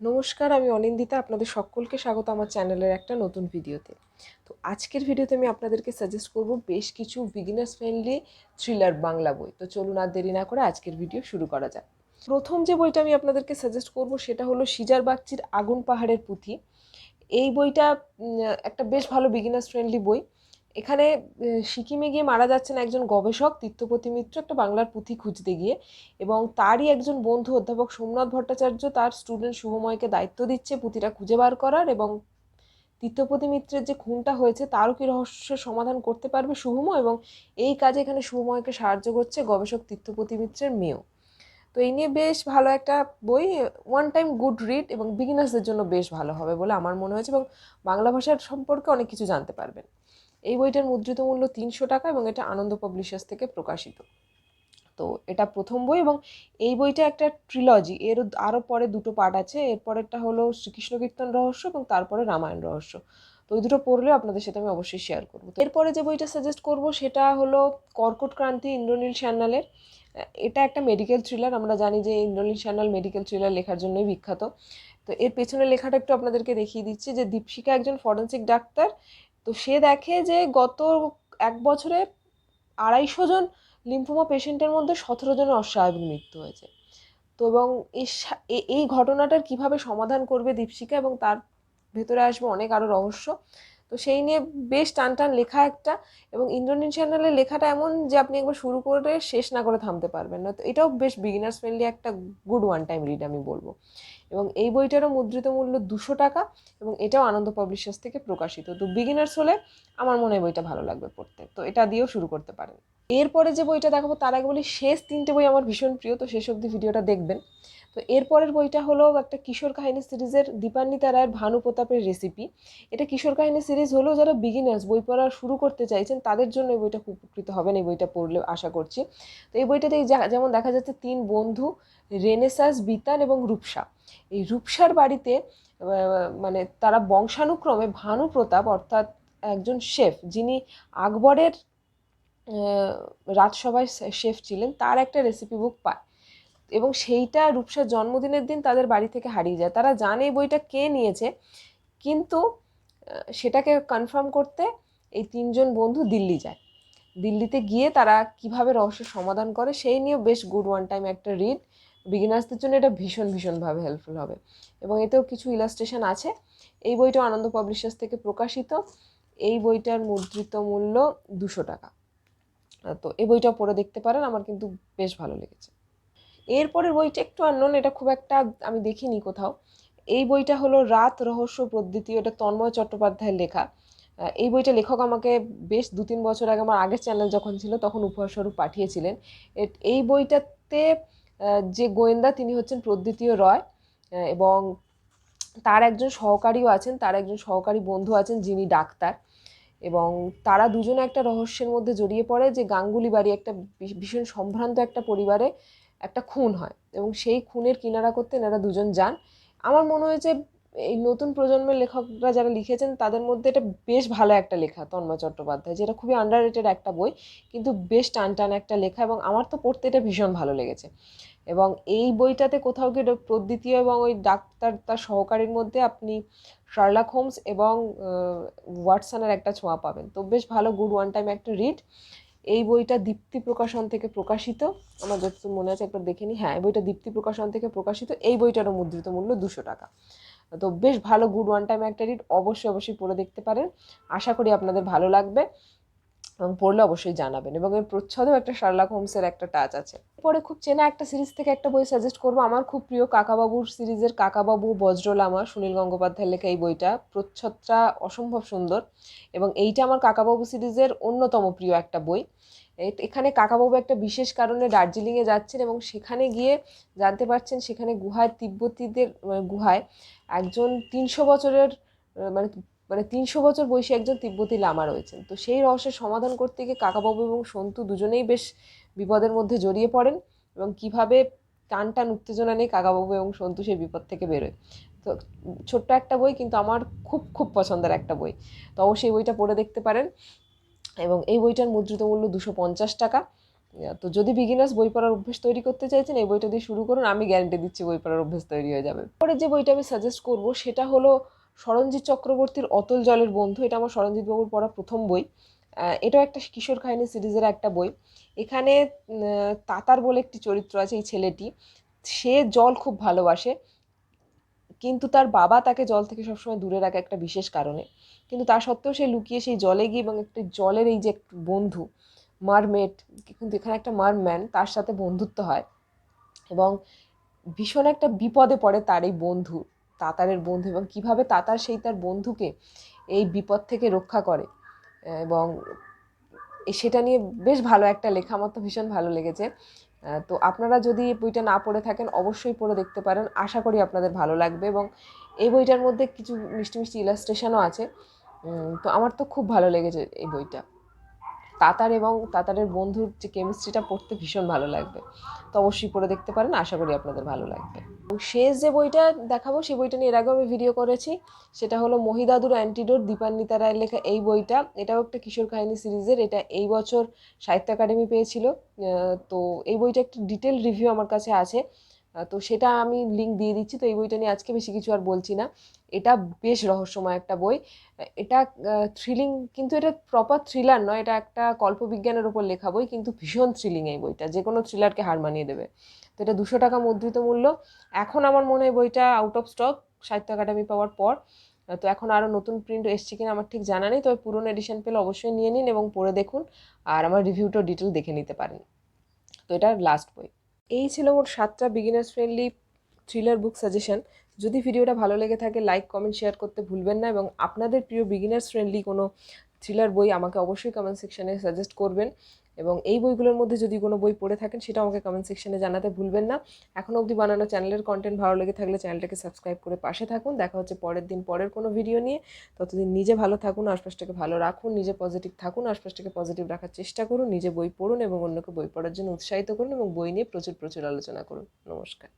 নমস্কার, আমি অনিন্দিতা। আপনাদের সকলকে স্বাগত আমার চ্যানেলের একটা নতুন ভিডিওতে। তো আজকের ভিডিওতে আমি আপনাদেরকে সাজেস্ট করব বেশ কিছু বিগিনার্স ফ্রেন্ডলি থ্রিলার বাংলা বই। তো চলুন আর দেরি না করে আজকের ভিডিও শুরু করা যাক। প্রথম যে বইটা আমি আপনাদেরকে সাজেস্ট করব সেটা হলো সিজার বাগচির আগুন পাহাড়ের পুঁথি। এই বইটা একটা বেশ ভালো বিগিনার্স ফ্রেন্ডলি বই। এখানে সিকিমে গিয়ে মারা যাচ্ছেন একজন গবেষক তীর্থপতি মিত্র, একটা বাংলার পুঁথি খুঁজতে গিয়ে। এবং তারই একজন বন্ধু অধ্যাপক সোমনাথ ভট্টাচার্য তার স্টুডেন্ট শুভময়কে দায়িত্ব দিচ্ছে পুঁথিটা খুঁজে বার করার এবং তীর্থপতি মিত্রের যে খুনটা হয়েছে তারও কি রহস্যের সমাধান করতে পারবে শুভময়? এবং এই কাজে এখানে শুভময়কে সাহায্য করছে গবেষক তীর্থপতি মিত্রের মেয়েও। তো এই নিয়ে বেশ ভালো একটা বই ওয়ান টাইম গুড রিড এবং বিগিনার্সদের জন্য বেশ ভালো হবে বলে আমার মনে হয়েছে এবং বাংলা ভাষার সম্পর্কে অনেক কিছু জানতে পারবেন। এই বইটার মুদ্রিত মূল্য তিনশো টাকা এবং এটা আনন্দ পাবলিশার্স থেকে প্রকাশিত। তো এটা প্রথম বই এবং এই বইটা একটা ট্রিলজি এর আরও পরে দুটো পার্ট আছে। এর পরেরটা হলো শ্রীকৃষ্ণ কীর্তন রহস্য এবং তারপরে রামায়ণ রহস্য। তো ওই দুটো পড়লেও আপনাদের সাথে আমি অবশ্যই শেয়ার করব। এরপরে যে বইটা সাজেস্ট করব সেটা হলো কর্কট ক্রান্তি ইন্দ্রনীল সান্যালের। এটা একটা মেডিকেল থ্রিলার আমরা জানি যে ইন্দ্রনীল সান্যাল মেডিকেল থ্রিলার লেখার জন্যই বিখ্যাত। তো এর পেছনে লেখাটা একটু আপনাদেরকে দেখিয়ে দিচ্ছি যে দীপশিকা একজন ফরেন্সিক ডাক্তার তো সে দেখে যে গত এক বছরে আড়াইশো জন লিম্ফোমা পেশেন্টের মধ্যে সতেরো জনের অস্বাভাবিক মৃত্যু হয়েছে। তো এবং এই ঘটনাটার কীভাবে সমাধান করবে দীপশিকা এবং তার ভেতরে আসবে অনেক আরও রহস্য। তো সেই নিয়ে বেশ টান টান লেখা একটা এবং ইন্দ্রনীল চ্যানেলের লেখাটা এমন যে আপনি একবার শুরু করে শেষ না করে থামতে পারবেন না। তো এটাও বেশ বিগিনার্স ফ্রেন্ডলি একটা গুড ওয়ান টাইম রিড আমি বলব। এবং এই বইটারও মুদ্রিত মূল্য দুশো টাকা এবং এটাও আনন্দ পাবলিশার্স থেকে প্রকাশিত। তো বিগিনার্স হলে আমার মনে হয় বইটা ভালো লাগবে পড়তে। তো এটা দিয়েও শুরু করতে পারেন। এরপরে যে বইটা দেখাবো, তার আগে বলি, শেষ তিনটে বই আমার ভীষণ প্রিয়, তো শেষ অবধি ভিডিওটা দেখবেন। তো এরপরের বইটা হলো একটা কিশোর কাহিনী সিরিজের দীপান্বিতা রায়ের ভানু প্রতাপের রেসিপি এটা কিশোর কাহিনী সিরিজ হলেও যারা বিগিনার্স বই পড়া শুরু করতে চাইছেন, তাদের জন্য এই বইটা খুব উপকৃত হবেন, এই বইটা পড়লে আশা করছি। তো এই বইটাতে যেমন দেখা যাচ্ছে তিন বন্ধু রেনেসাস বিতান এবং রূপসা এই রূপসার বাড়িতে মানে তারা বংশানুক্রমে ভানু প্রতাপ অর্থাৎ একজন শেফ, যিনি আকবরের রাজসভায় শেফ ছিলেন, তার একটা রেসিপি বুক পায়। এবং সেইটা রূপসার জন্মদিনের দিন তাদের বাড়ি থেকে হারিয়ে যায়। তারা জানে বইটা কে নিয়েছে, কিন্তু সেটাকে কনফার্ম করতে এই তিনজন বন্ধু দিল্লি যায়। দিল্লিতে গিয়ে তারা কীভাবে রহস্যের সমাধান করে সেই নিয়ে বেশ গুড ওয়ান টাইম একটা রিড বিগিনার্সদের জন্য এটা ভীষণ ভীষণভাবে হেল্পফুল হবে। এবং এতেও কিছু ইলাস্ট্রেশন আছে। এই বইটা আনন্দ পাবলিশার্স থেকে প্রকাশিত। এই বইটার মুদ্রিত মূল্য দুশো টাকা। তো এই বইটা পড়ে দেখতে পারেন। আমার কিন্তু বেশ ভালো লেগেছে। এরপরের বইটা একটু আননোন এটা খুব একটা আমি দেখিনি কোথাও। এই বইটা হলো রাত রহস্য পদ্ধতি এটা তন্ময় চট্টোপাধ্যায়ের লেখা। এই বইটা লেখক আমাকে বেশ দু তিন বছর আগে, আমার আগের চ্যানেল যখন ছিল, তখন উপহারস্বরূপ পাঠিয়েছিলেন। এই বইটাতে যে গোয়েন্দা তিনি হচ্ছেন প্রদ্বিতীয় রয় এবং তার একজন সহকারীও আছেন, তার একজন সহকারী বন্ধু আছেন যিনি ডাক্তার। এবং তারা দুজনে একটা রহস্যের মধ্যে জড়িয়ে পড়ে যে গাঙ্গুলি বাড়ি একটা ভীষণ সম্ভ্রান্ত একটা পরিবারে একটা খুন হয় এবং সেই খুনের কিনারা করতে এনারা দুজন যান। আমার মনে হয়েছে এই নতুন প্রজন্মের লেখকরা যারা লিখেছেন তাদের মধ্যে এটা বেশ ভালো একটা লেখা, তন্ময় চট্টোপাধ্যায়, যেটা খুবই আন্ডার একটা বই, কিন্তু বেশ টান টান একটা লেখা এবং আমার তো পড়তে এটা ভীষণ ভালো লেগেছে। এবং এই বইটাতে কোথাও গিয়ে প্রদ্বিতীয় এবং ওই ডাক্তার তার সহকারীর মধ্যে আপনি শার্লাক হোমস এবং ওয়াটসনের একটা ছোঁয়া পাবেন। তো বেশ ভালো গুড ওয়ান টাইম একটা রিড এই বইটা দীপ্তি প্রকাশন থেকে প্রকাশিত। আমার যতদূর মনে আছে একবার দেখে নিই হ্যাঁ এই বইটা দীপ্তি প্রকাশন থেকে প্রকাশিত। এই বইটারও মুদ্রিত মূল্য দুশো টাকা। তো বেশ ভালো গুড ওয়ান টাইম একটা রিড অবশ্যই অবশ্যই পড়ে দেখতে পারেন। আশা করি আপনাদের ভালো লাগবে। এবং পড়লে অবশ্যই জানাবেন এবং এর প্রচ্ছদেও একটা শার্লাক হোমসের একটা টাচ আছে। পরে খুব চেনা একটা সিরিজ থেকে একটা বই সাজেস্ট করব। আমার খুব প্রিয় কাকাবাবুর সিরিজের কাকাবাবু বজ্রলামা সুনীল গঙ্গোপাধ্যায়ের লেখা এই বইটা। প্রচ্ছদটা অসম্ভব সুন্দর এবং এইটা আমার কাকাবাবু সিরিজের অন্যতম প্রিয় একটা বই। এখানে কাকাবাবু একটা বিশেষ কারণে দার্জিলিংয়ে যাচ্ছেন এবং সেখানে গিয়ে জানতে পারছেন সেখানে গুহায়, তিব্বতীদের গুহায় একজন তিনশো বছরের মানে মানে তিনশো বছর বয়সী একজন তিব্বতী লামা রয়েছেন। তো সেই রহস্যের সমাধান করতে গিয়ে কাকাবাবু এবং সন্তু দুজনেই বেশ বিপদের মধ্যে জড়িয়ে পড়েন এবং কীভাবে টান টান উত্তেজনা নিয়ে কাকাবাবু এবং সন্তু সেই বিপদ থেকে বেরোয়। তো ছোট্ট একটা বই কিন্তু আমার খুব খুব পছন্দের একটা বই। তো অবশ্যই বইটা পড়ে দেখতে পারেন। এবং এই বইটার মুদ্রিত মূল্য দুশো পঞ্চাশ টাকা। তো যদি বিগিনার্স বই পড়ার অভ্যেস তৈরি করতে চাইছেন, এই বইটা দিয়ে শুরু করুন। আমি গ্যারান্টি দিচ্ছি বই পড়ার অভ্যেস তৈরি হয়ে যাবে। পরে যে বইটা আমি সাজেস্ট করব, সেটা হলো সরঞ্জিৎ চক্রবর্তীর অতল জলের বন্ধু, এটা আমার সরঞ্জিৎ বাবুর পড়া প্রথম বই। এটাও একটা কিশোর কাহিনী সিরিজের একটা বই। এখানে তাতার বলে একটি চরিত্র আছে এই ছেলেটি। সে জল খুব ভালোবাসে, কিন্তু তার বাবা তাকে জল থেকে সবসময় দূরে রাখে একটা বিশেষ কারণে। কিন্তু তা সত্ত্বেও সে লুকিয়ে সেই জলে গিয়ে এবং একটি জলের এই যে বন্ধু, মারমেট, কিন্তু এখানে একটা মারম্যান, তার সাথে বন্ধুত্ব হয়। এবং ভীষণ একটা বিপদে পড়ে তার এই বন্ধু। তাতারের বন্ধু এবং কীভাবে তাতার সেই তার বন্ধুকে এই বিপদ থেকে রক্ষা করে। এবং সেটা নিয়ে বেশ ভালো একটা লেখা, আমার তো ভীষণ ভালো লেগেছে। তো আপনারা যদি বইটা না পড়ে থাকেন, অবশ্যই পড়ে দেখতে পারেন। আশা করি আপনাদের ভালো লাগবে এবং এই বইটার মধ্যে কিছু মিষ্টি মিষ্টি ইলাস্ট্রেশনও আছে। তো আমার তো খুব ভালো লেগেছে এই বইটা। তাতার এবং তাতারের বন্ধুর যে কেমিস্ট্রিটা পড়তে ভীষণ ভালো লাগবে। তো অবশ্যই পড়ে দেখতে পারেন, আশা করি আপনাদের ভালো লাগবে। শেষ যে বইটা দেখাবো, সেই বইটা নিয়ে এর আগেও আমি ভিডিও করেছি। সেটা হলো মহিদাদুর অ্যান্টিডোট দীপান্বিতা রায়ের লেখা এই বইটা। এটাও একটা কিশোর কাহিনী সিরিজের। এটা এই বছর সাহিত্য একাডেমি পেয়েছিল। তো এই বইটা একটা ডিটেল রিভিউ আমার কাছে আছে। তো সেটা আমি লিঙ্ক দিয়ে দিচ্ছি। তো এই বইটা নিয়ে আজকে বেশি কিছু আর বলছি না। এটা বেশ রহস্যময় একটা বই। এটা থ্রিলিং কিন্তু এটা প্রপার থ্রিলার নয়, এটা একটা কল্পবিজ্ঞানের ওপর লেখা বই, কিন্তু ভীষণ থ্রিলিং এই বইটা। যে কোনো থ্রিলারকে হার মানিয়ে দেবে। তো এটা দুশো টাকা মুদ্রিত মূল্য। এখন আমার মনে হয় বইটা out of stock Sahitya Akademi পাওয়ার পর। তো এখন আরও নতুন প্রিন্ট এসছে কিনা আমার ঠিক জানা নেই। তবে পুরনো এডিশন পেলে অবশ্যই নিয়ে নিন এবং পড়ে দেখুন। আর আমার রিভিউটা ডিটেল দেখে নিতে পারেন। তো এটা লাস্ট বই। এই ছিল মোট সাতটা beginners friendly thriller book suggestion যদি ভিডিওটা ভালো লেগে থাকে লাইক কমেন্ট শেয়ার করতে ভুলবেন না এবং আপনাদের প্রিয় বিগিনার্স ফ্রেন্ডলি কোনো থ্রিলার বই আমাকে অবশ্যই কমেন্ট সেকশানে সাজেস্ট করবেন। এবং এই বইগুলোর মধ্যে যদি কোনো বই পড়ে থাকেন সেটা আমাকে কমেন্ট সেকশনে জানাতে ভুলবেন না। এখন অবধি বানানো চ্যানেলের কন্টেন্ট ভালো লেগে থাকলে চ্যানেলটাকে সাবস্ক্রাইব করে পাশে থাকুন। দেখা হচ্ছে পরের দিন পরের কোনো ভিডিও নিয়ে। ততদিন নিজে ভালো থাকুন, আশপাশটাকে ভালো রাখুন, নিজে পজিটিভ থাকুন, আশপাশটাকে পজিটিভ রাখার চেষ্টা করুন, নিজে বই পড়ুন এবং অন্যকে বই পড়ার জন্য উৎসাহিত করুন এবং বই নিয়ে প্রচুর প্রচুর আলোচনা করুন। নমস্কার।